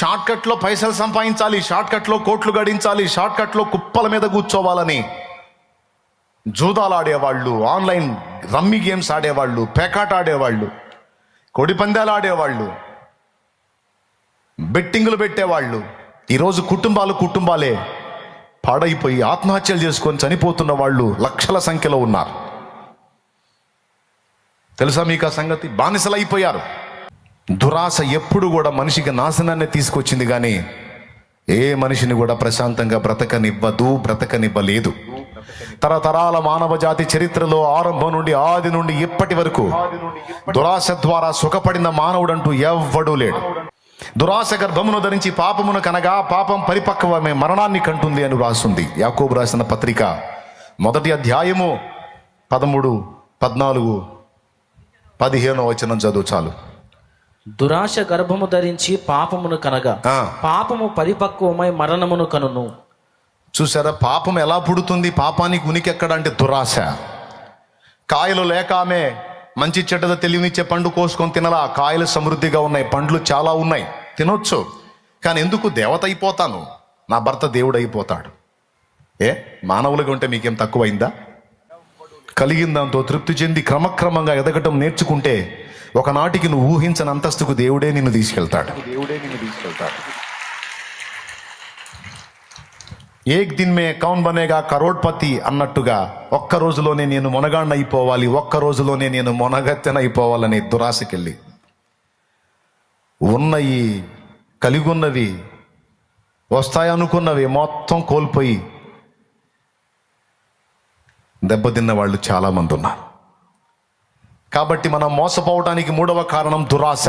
Short కట్లో పైసలు సంపాదించాలి షార్ట్ కట్లో కోట్లు గడించాలి షార్ట్ కట్లో కుప్పల మీద కూర్చోవాలని జూదాలు ఆడేవాళ్ళు ఆన్లైన్ రమ్మీ గేమ్స్ ఆడేవాళ్ళు పేకాట ఆడేవాళ్ళు కోడి పందాలు ఆడేవాళ్ళు బెట్టింగులు పెట్టేవాళ్ళు. ఈరోజు కుటుంబాలు కుటుంబాలే పాడైపోయి ఆత్మహత్యలు చేసుకొని చనిపోతున్న వాళ్ళు లక్షల సంఖ్యలో ఉన్నారు. తెలుసా మీకు ఆ సంగతి? బానిసలైపోయారు. దురాశ ఎప్పుడు కూడా మనిషికి నాశనాన్ని తీసుకొచ్చింది కానీ ఏ మనిషిని కూడా ప్రశాంతంగా బ్రతకనివ్వదు బ్రతకనివ్వలేదు. తరతరాల మానవ జాతి చరిత్రలో ఆరంభం నుండి ఆది నుండి ఇప్పటి వరకు దురాశ ద్వారా సుఖపడిన మానవుడంటూ ఎవ్వడూ లేడు. దురాశ గర్భమును ధరించి పాపమును కనగా పాపం పరిపక్వమే మరణాన్ని కంటుంది అని రాస్తుంది యాకోబు రాసిన పత్రిక. మొదటి అధ్యాయము పదమూడు పద్నాలుగు పదిహేను వచనం చదువు చాలు. దురాశ గర్భము ధరించి పాపమును కనగా. పాపము పరిపక్వమై మరణమును కనును. చూసారా? పాపం ఎలా పుడుతుంది? పాపానికి ఉనికి ఎక్కడ అంటే దురాశ. కాయలు లేక ఆమె మంచి చెడ్డద తెలివినిచ్చే పండు కోసుకొని తినలా. కాయలు సమృద్ధిగా ఉన్నాయి. పండ్లు చాలా ఉన్నాయి. తినొచ్చు. కానీ ఎందుకు? దేవత అయిపోతాను. నా భర్త దేవుడు అయిపోతాడు ఏ? మానవులుగా ఉంటే మీకేం తక్కువైందా? కలిగిన దాంతో తృప్తి చెంది క్రమక్రమంగా ఎదగటం నేర్చుకుంటే ఒకనాటికి నువ్వు ఊహించని అంతస్తుకు దేవుడే నిన్ను తీసుకెళ్తాడు. దేవుడే నిన్ను తీసుకెళ్తాడు. ఏక్ దిన్ మే కౌన్ బనేగా కరోడ్పతి అన్నట్టుగా ఒక్క రోజులోనే నేను మొనగాడిన అయిపోవాలి ఒక్క రోజులోనే నేను మొనగత్తెన అయిపోవాలని దురాశకెళ్ళి. ఉన్నవి కలిగి ఉన్నవి వస్తాయనుకున్నవి మొత్తం కోల్పోయి దెబ్బతిన్న వాళ్ళు చాలామంది ఉన్నారు. కాబట్టి మనం మోసపోవడానికి మూడవ కారణం దురాశ.